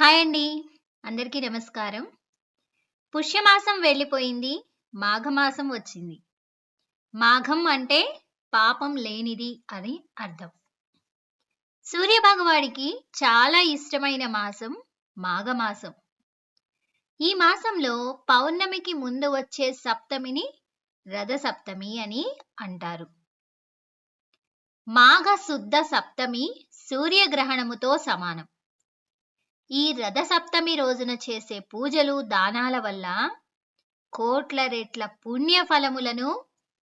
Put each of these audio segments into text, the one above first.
Hi అండి. అందరికీ నమస్కారం. పుష్యమాసం వెళ్ళిపోయింది. మాఘమాసం వచ్చింది. మాఘం అంటే పాపం లేనిది అని అర్థం. సూర్యభగవాడికి చాలా ఇష్టమైన మాసం మాఘమాసం. ఈ మాసంలో పౌర్ణమికి ముందు వచ్చే సప్తమిని రథ సప్తమి అని అంటారు. మాఘ శుద్ధ సప్తమి సూర్యగ్రహణముతో సమానం. ఈ రథ సప్తమి రోజున చేసే పూజలు దానాల వల్ల కోట్ల రెట్ల పుణ్య ఫలములను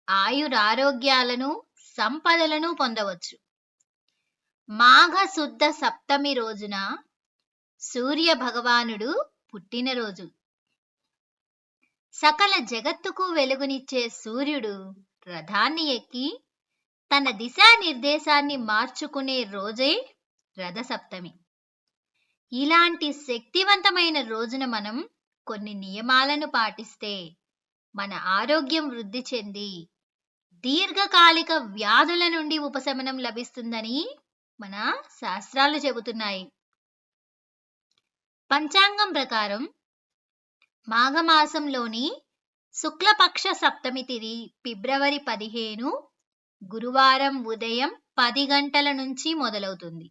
ఆయురారోగ్యాలను సంపదలను పొందవచ్చు. మాఘ శుద్ధ సప్తమి రోజున సూర్య భగవానుడు పుట్టినరోజు. సకల జగత్తుకు వెలుగునిచ్చే సూర్యుడు రథాన్ని ఎక్కి తన దిశానిర్దేశాన్ని మార్చుకునే రోజే రథ సప్తమి ఇలాంటి శక్తివంతమైన రోజున మనం కొన్ని నియమాలను పాటిస్తే మన ఆరోగ్యం వృద్ధి చెంది దీర్ఘకాలిక వ్యాధుల నుండి ఉపశమనం లభిస్తుందని మన శాస్త్రాలు చెబుతున్నాయి. పంచాంగం ప్రకారం మాఘమాసంలోని శుక్లపక్ష సప్తమి తిది ఫిబ్రవరి పదిహేను గురువారం ఉదయం పది గంటల నుంచి మొదలవుతుంది.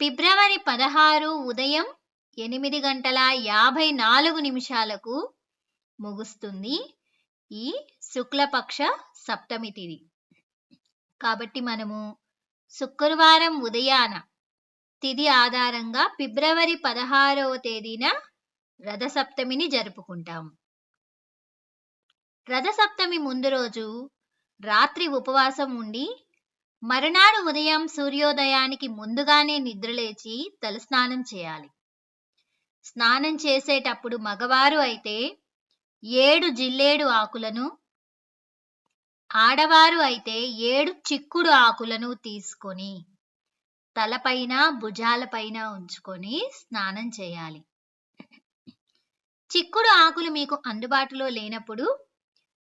ఫిబ్రవరి పదహారు ఉదయం ఎనిమిది గంటల యాభై నాలుగు నిమిషాలకు ముగుస్తుంది ఈ శుక్లపక్ష సప్తమి తిది. కాబట్టి మనము శుక్రవారం ఉదయాన తిథి ఆధారంగా ఫిబ్రవరి పదహారవ తేదీన రథసప్తమిని జరుపుకుంటాము. రథసప్తమి ముందు రోజు రాత్రి ఉపవాసం ఉండి మరునాడు ఉదయం సూర్యోదయానికి ముందుగానే నిద్రలేచి తలస్నానం చేయాలి. స్నానం చేసేటప్పుడు మగవారు అయితే ఏడు జిల్లేడు ఆకులను ఆడవారు అయితే ఏడు చిక్కుడు ఆకులను తీసుకొని తలపైన భుజాలపైన ఉంచుకొని స్నానం చేయాలి. చిక్కుడు ఆకులు మీకు అందుబాటులో లేనప్పుడు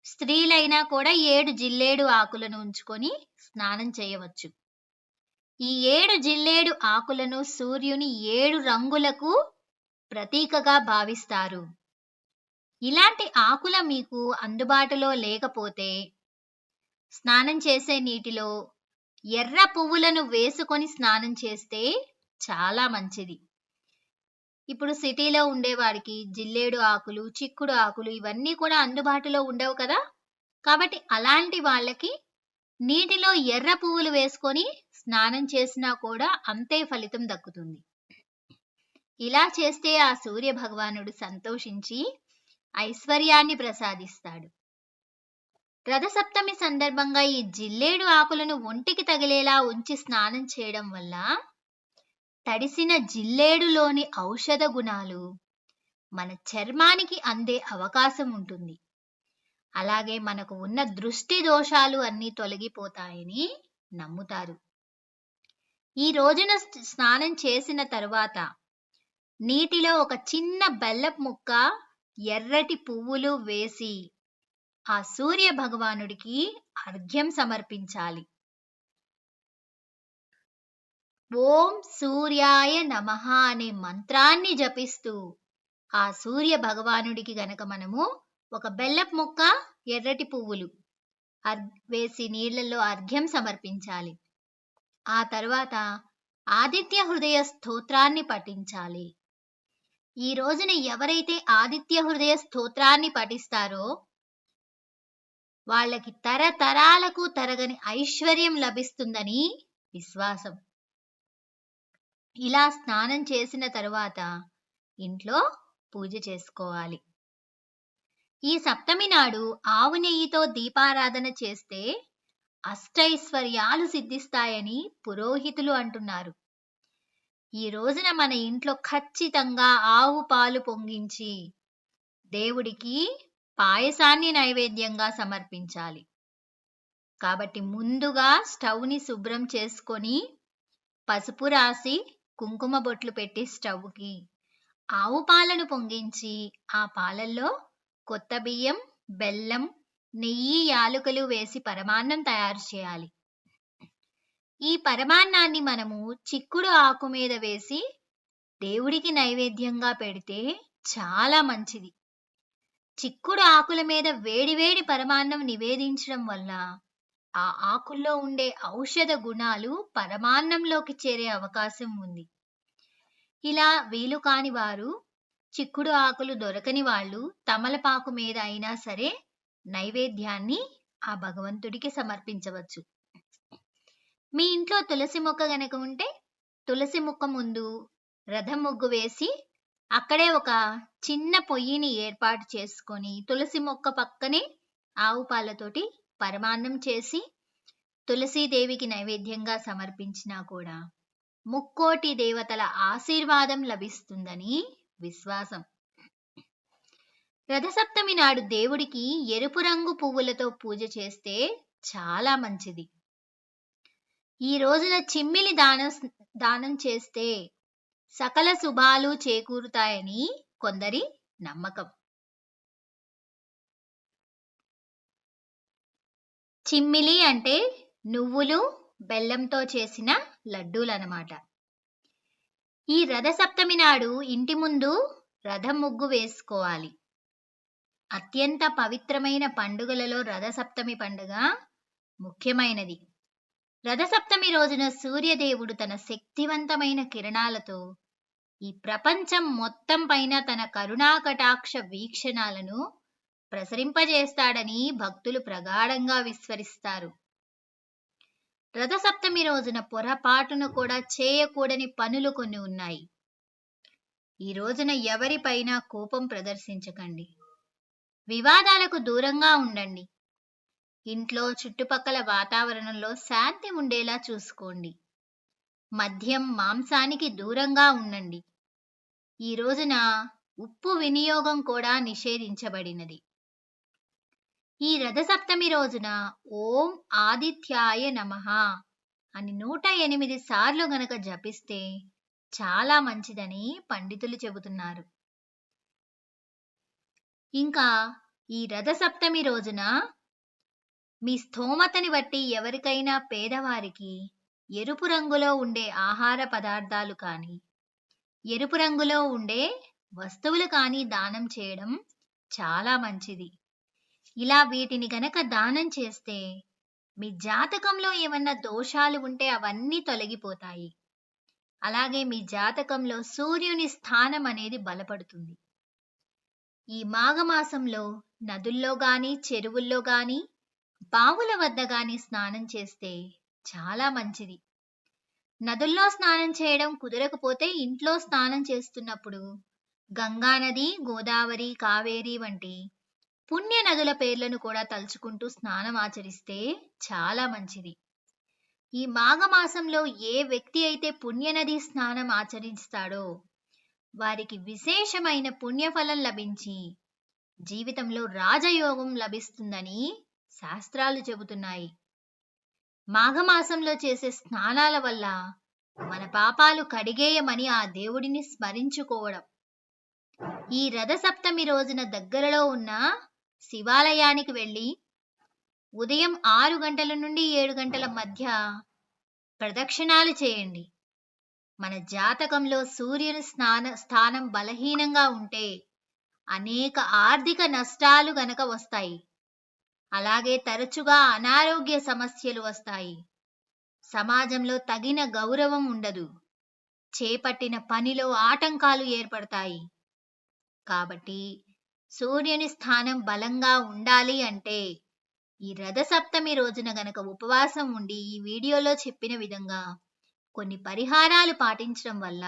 స్త్రీలైనా కూడా ఏడు జిల్లేడు ఆకులను ఉంచుకొని స్నానం చేయవచ్చు. ఈ ఏడు జిల్లేడు ఆకులను సూర్యుని ఏడు రంగులకు ప్రతీకగా భావిస్తారు. ఇలాంటి ఆకుల మీకు అందుబాటులో లేకపోతే స్నానం చేసే నీటిలో ఎర్ర పువ్వులను వేసుకొని స్నానం చేస్తే చాలా మంచిది. ఇప్పుడు సిటీలో ఉండేవాడికి జిల్లేడు ఆకులు చిక్కుడు ఆకులు ఇవన్నీ కూడా అందుబాటులో ఉండవు కదా? కాబట్టి అలాంటి వాళ్ళకి నీటిలో ఎర్ర పువ్వులు వేసుకొని స్నానం చేసినా కూడా అంతే ఫలితం దక్కుతుంది. ఇలా చేస్తే ఆ సూర్య భగవానుడు సంతోషించి ఐశ్వర్యాన్ని ప్రసాదిస్తాడు. రథసప్తమి సందర్భంగా ఈ జిల్లేడు ఆకులను ఒంటికి తగిలేలా ఉంచి స్నానం చేయడం వల్ల తడిసిన జిల్లేడులోని ఔషధ గుణాలు మన చర్మానికి అందే అవకాశం ఉంటుంది. అలాగే మనకు ఉన్న దృష్టి దోషాలు అన్నీ తొలగిపోతాయని నమ్ముతారు. ఈ రోజున స్నానం చేసిన తరువాత నీటిలో ఒక చిన్న బెల్లపు ముక్క ఎర్రటి పువ్వులు వేసి ఆ సూర్య భగవానుడికి అర్ఘ్యం సమర్పించాలి. ఓం సూర్యాయ నమ అనే మంత్రాన్ని జపిస్తూ ఆ సూర్య భగవానుడికి గనక మనము ఒక బెల్లపు ముక్క ఎర్రటి పువ్వులు వేసి నీళ్ళలో అర్ఘ్యం సమర్పించాలి. ఆ తర్వాత ఆదిత్య హృదయ స్తోత్రాన్ని పఠించాలి. ఈ రోజున ఎవరైతే ఆదిత్య హృదయ స్తోత్రాన్ని పఠిస్తారో వాళ్ళకి తరతరాలకు తరగని ఐశ్వర్యం లభిస్తుందని విశ్వాసం. ఇలా స్నానం చేసిన తరువాత ఇంట్లో పూజ చేసుకోవాలి. ఈ సప్తమి నాడు ఆవు నెయ్యితో దీపారాధన చేస్తే అష్టైశ్వర్యాలు సిద్ధిస్తాయని పురోహితులు అంటున్నారు. ఈ రోజున మన ఇంట్లో ఖచ్చితంగా ఆవు పాలు పొంగించి దేవుడికి పాయసాన్ని నైవేద్యంగా సమర్పించాలి. కాబట్టి ముందుగా స్టవ్ని శుభ్రం చేసుకొని పసుపు రాసి కుంకుమ బొట్లు పెట్టి స్టవ్కి ఆవు పాలను పొంగించి ఆ పాలల్లో కొత్త బియ్యం బెల్లం నెయ్యి యాలుకలు వేసి పరమాన్నం తయారు చేయాలి. ఈ పరమాన్నాన్ని మనము చిక్కుడు ఆకు మీద వేసి దేవుడికి నైవేద్యంగా పెడితే చాలా మంచిది. చిక్కుడు ఆకుల మీద వేడివేడి పరమాన్నం నివేదించడం వల్ల ఆ ఆకుల్లో ఉండే ఔషధ గుణాలు పరమాన్నంలోకి చేరే అవకాశం ఉంది. ఇలా వీలు కాని వారు చిక్కుడు ఆకులు దొరకని వాళ్ళు తమలపాకు మీద అయినా సరే నైవేద్యాన్ని ఆ భగవంతుడికి సమర్పించవచ్చు. మీ ఇంట్లో తులసి మొక్క గనక ఉంటే తులసి మొక్క ముందు రథం ముగ్గు వేసి అక్కడే ఒక చిన్న పొయ్యిని ఏర్పాటు చేసుకొని తులసి మొక్క పక్కనే ఆవు పాలతోటి పరమాన్నం చేసి తులసీదేవికి నైవేద్యంగా సమర్పించినా కూడా ముక్కోటి దేవతల ఆశీర్వాదం లభిస్తుందని విశ్వాసం. రథసప్తమి నాడు దేవుడికి ఎరుపు రంగు పువ్వులతో పూజ చేస్తే చాలా మంచిది. ఈ రోజున చిమ్మిలి దానం దానం చేస్తే సకల శుభాలు చేకూరుతాయని కొందరి నమ్మకం. చిమ్మిలి అంటే నువ్వులు బెల్లంతో చేసిన లడ్డూలన్నమాట. ఈ రథసప్తమి నాడు ఇంటి ముందు రథం ముగ్గు వేసుకోవాలి. అత్యంత పవిత్రమైన పండుగలలో రథసప్తమి పండుగ ముఖ్యమైనది. రథసప్తమి రోజున సూర్యదేవుడు తన శక్తివంతమైన కిరణాలతో ఈ ప్రపంచం మొత్తం పైన తన కరుణాకటాక్ష వీక్షణాలను ప్రసరింపజేస్తాడని భక్తులు ప్రగాఢంగా విస్మరిస్తారు రథసప్తమి రోజున పొరపాటును కూడా చేయకూడని పనులు కొన్ని ఉన్నాయి. ఈ రోజున ఎవరిపైన కోపం ప్రదర్శించకండి. వివాదాలకు దూరంగా ఉండండి. ఇంట్లో చుట్టుపక్కల వాతావరణంలో శాంతి ఉండేలా చూసుకోండి. మద్యం మాంసానికి దూరంగా ఉండండి. ఈ రోజున ఉప్పు వినియోగం కూడా నిషేధించబడినది. ఈ రథసప్తమి రోజున ఓం ఆదిత్యాయ నమః అని నూట ఎనిమిది సార్లు గనక జపిస్తే చాలా మంచిదని పండితులు చెబుతున్నారు. ఇంకా ఈ రథసప్తమి రోజున మీ స్థోమతని బట్టి ఎవరికైనా పేదవారికి ఎరుపు రంగులో ఉండే ఆహార పదార్థాలు కానీ ఎరుపు రంగులో ఉండే వస్తువులు కానీ దానం చేయడం చాలా మంచిది. ఇలా వీటిని గనక దానం చేస్తే మీ జాతకంలో ఏమన్నా దోషాలు ఉంటే అవన్నీ తొలగిపోతాయి. అలాగే మీ జాతకంలో సూర్యుని స్థానం అనేది బలపడుతుంది. ఈ మాఘమాసంలో నదుల్లో గాని చెరువుల్లో గాని బావుల వద్ద గాని స్నానం చేస్తే చాలా మంచిది. నదుల్లో స్నానం చేయడం కుదరకపోతే ఇంట్లో స్నానం చేస్తున్నప్పుడు గంగా నది గోదావరి కావేరి వంటి పుణ్య నదుల పేర్లను కూడా తలుచుకుంటూ స్నానం ఆచరిస్తే చాలా మంచిది. ఈ మాఘమాసంలో ఏ వ్యక్తి అయితే పుణ్యనది స్నానం ఆచరిస్తాడో వారికి విశేషమైన పుణ్యఫలం లభించి జీవితంలో రాజయోగం లభిస్తుందని శాస్త్రాలు చెబుతున్నాయి. మాఘమాసంలో చేసే స్నానాల వల్ల మన పాపాలు కడిగేయమని ఆ దేవుడిని స్మరించుకోవడం. ఈ రథసప్తమి రోజున దగ్గరలో ఉన్న శివాలయానికి వెళ్ళి ఉదయం ఆరు గంటల నుండి ఏడు గంటల మధ్య ప్రదక్షిణాలు చేయండి. మన జాతకంలో సూర్యుని స్నాన స్థానం బలహీనంగా ఉంటే అనేక ఆర్థిక నష్టాలు గనక వస్తాయి. అలాగే తరచుగా అనారోగ్య సమస్యలు వస్తాయి. సమాజంలో తగిన గౌరవం ఉండదు. చేపట్టిన పనిలో ఆటంకాలు ఏర్పడతాయి. కాబట్టి సూర్యుని స్థానం బలంగా ఉండాలి అంటే ఈ రథసప్తమి రోజున గనక ఉపవాసం ఉండి ఈ వీడియోలో చెప్పిన విధంగా కొన్ని పరిహారాలు పాటించడం వల్ల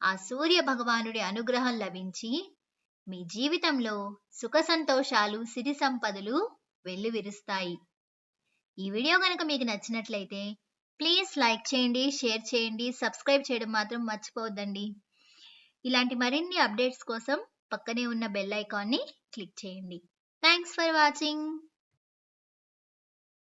ఆ సూర్య భగవానుడి అనుగ్రహం లభించి మీ జీవితంలో సుఖ సంతోషాలు సిరి సంపదలు వెల్లువిరుస్తాయి. ఈ వీడియో కనుక మీకు నచ్చినట్లయితే ప్లీజ్ లైక్ చేయండి షేర్ చేయండి సబ్స్క్రైబ్ చేయడం మాత్రం మర్చిపోవద్దండి. ఇలాంటి మరిన్ని అప్డేట్స్ కోసం పక్కనే ఉన్న బెల్ ఐకాన్ని క్లిక్ చేయండి. Thanks for watching